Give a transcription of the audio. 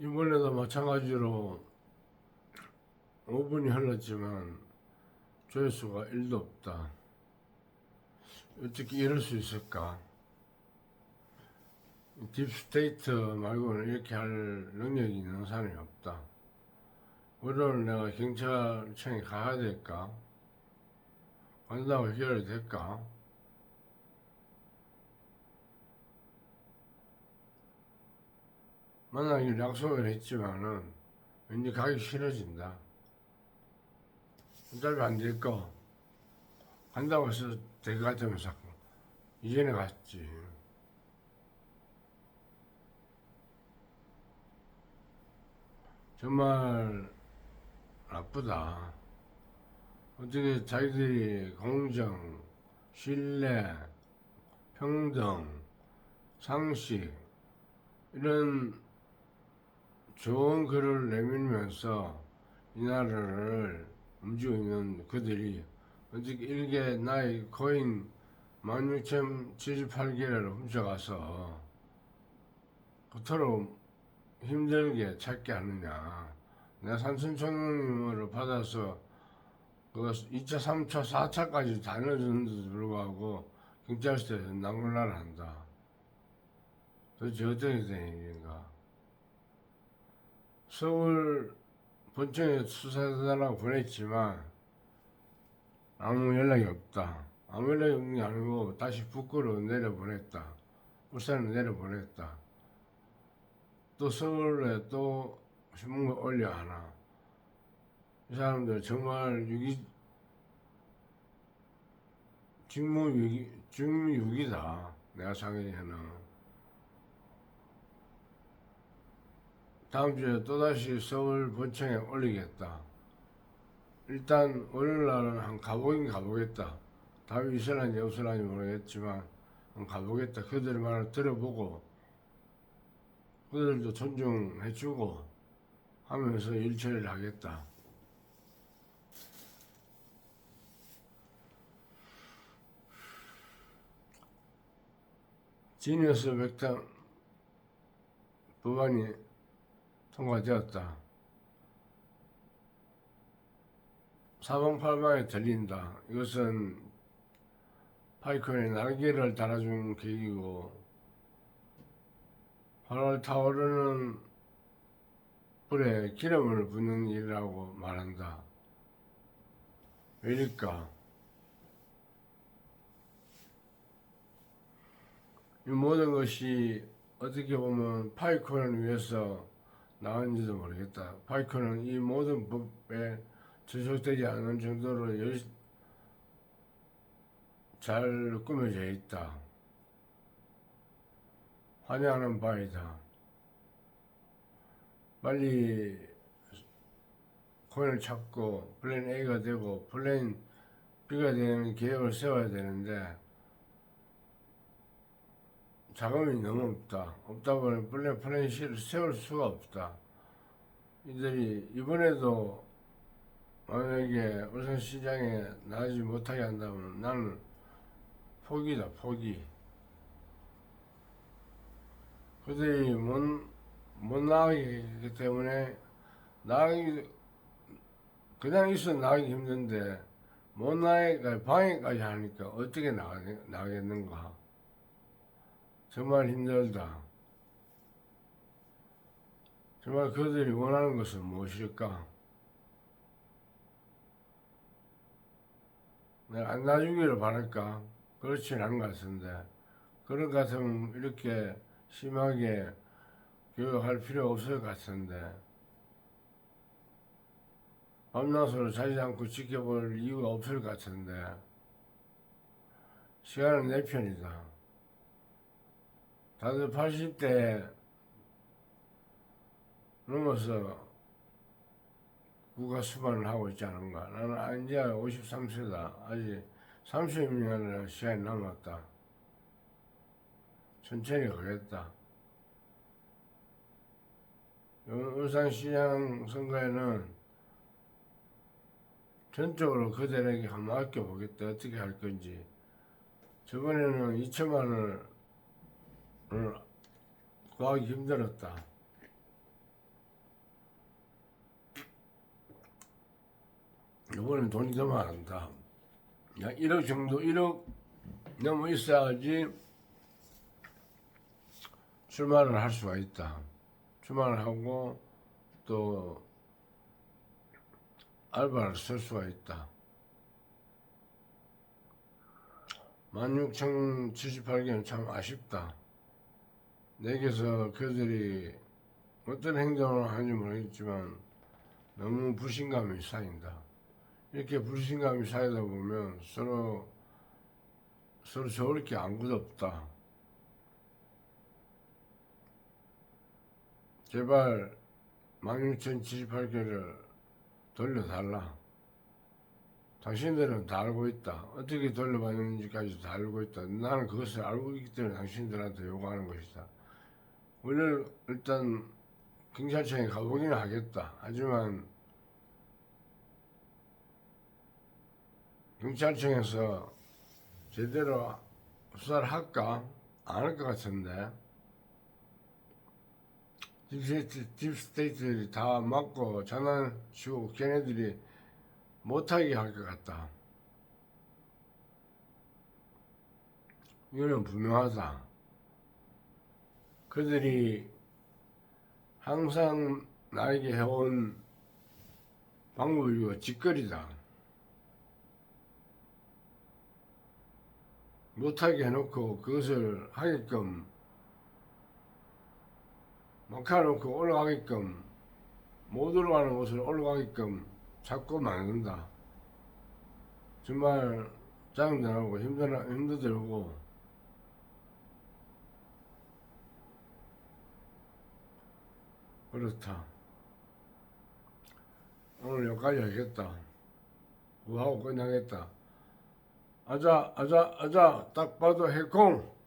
이번에도 마찬가지로 5분이 흘렀지만 조회수가 1도 없다. 어떻게 이럴 수 있을까? 딥스테이트 말고는 이렇게 할 능력이 있는 사람이 없다. 월요일 내가 경찰청에 가야 될까? 간다고 해결이 될까? 만나기로 약속을 했지만은 왠지 가기 싫어진다. 어차피 안 될 거. 간다고 해서 될것 같으면서 이전에 갔지. 정말 나쁘다. 어떻게 자기들이 공정, 신뢰, 평등, 상식, 이런 좋은 글을 내밀면서 이 나라를 움직이고 있는 그들이 어떻게 일개 나이 코인 16,078개를 훔쳐가서 그토록 힘들게 찾게 하느냐. 내가 산천총님으로 받아서 그 2차, 3차, 4차까지 다 넣어줬는데도 불구하고 경찰서에서 낙rol날 한다. 도대체 어떻게 된 일인가? 서울 본청에 수사해달라고 보냈지만 아무 연락이 없다. 아무 연락이 없는 게 아니고 다시 북구로 내려보냈다. 울산으로 내려보냈다. 또 서울에 또 신문을 올려 하나. 이 사람들 정말 유기, 직무유기, 직무유기다. 내가 생각에는. 다음 주에 또다시 서울 본청에 올리겠다. 일단 월요일 날은 한 가보긴 가보겠다. 답이 있을란지 없을란지 모르겠지만 한 가보겠다. 그들의 말을 들어보고 그들도 존중해주고 하면서 일 처리를 하겠다. 지니어스 벡터 법안이 통과되었다. 사방팔방에 들린다. 이것은 파이콘에 날개를 달아준 계기고 8월 타오르는 불에 기름을 붓는 일이라고 말한다. 왜일까? 이 모든 것이 어떻게 보면 파이콘을 위해서 나왔는지도 모르겠다. 파이콘은 이 모든 법에 저촉되지 않은 정도로 열, 잘 꾸며져 있다. 환영하는 바이다. 빨리 코인을 찾고 플랜 A가 되고 플랜 B가 되는 계획을 세워야 되는데 자금이 너무 없다. 없다 보니 플랜 플랜 C를 세울 수가 없다. 이들이 이번에도 만약에 울산 시장에 나가지 못하게 한다면 나는 포기다 포기. 그들이 못, 못 나가기 때문에 나가기 그냥 있어 나가기 힘든데 못 나가기까지 방해까지 하니까 어떻게 나가, 나가겠는가 정말 힘들다. 정말 그들이 원하는 것은 무엇일까? 내가 안 놔주기를 바랄까? 그렇진 않은 것 같은데 그런 것 같으면 이렇게 심하게 교육할 필요 없을 것 같은데 밤낮으로 자지 않고 지켜볼 이유가 없을 것 같은데 시간은 내 편이다. 다들 80대 넘어서 국가 수반을 하고 있지 않은가. 나는 이제 53세다. 아직 30년의 시간이 남았다. 천천히 가겠다. 울산시장 선거에는 전적으로 그들에게 한번 맡겨보겠다. 어떻게 할 건지. 저번에는 2천만 원을 응. 아 힘들었다. 이번엔 돈이 더 많다. 야, 1억 정도, 1억 너무 있어야지 출마를 할 수가 있다. 출마를 하고 또 알바를 쓸 수가 있다. 16,078개는 참 아쉽다. 내게서 그들이 어떤 행동을 하는지 모르겠지만 너무 불신감이 쌓인다. 이렇게 불신감이 쌓이다 보면 서로 서로 좋을 게 아무것도 없다. 제발 16,078개를 돌려달라. 당신들은 다 알고 있다. 어떻게 돌려받는지까지 다 알고 있다. 나는 그것을 알고 있기 때문에 당신들한테 요구하는 것이다. 오늘 일단 경찰청에 가보기는 하겠다. 하지만 경찰청에서 제대로 수사를 할까? 안 할 것 같은데. 딥스테이트, 딥스테이트들이 다 맞고 장난치고 걔네들이 못하게 할 것 같다. 이거는 분명하다. 그들이 항상 나에게 해온 방법이 이거 짓거리다. 못하게 해놓고 그것을 하게끔 막혀놓고 올라가게끔 못 올라가는 곳을 올라가게끔 자꾸 만든다. 정말 짜증도 나고 힘들어, 힘들고 그렇다. 오늘 여기까지 하겠다. 구하고 끝나겠다. 아자, 아자, 아자, 딱 봐도 해콩.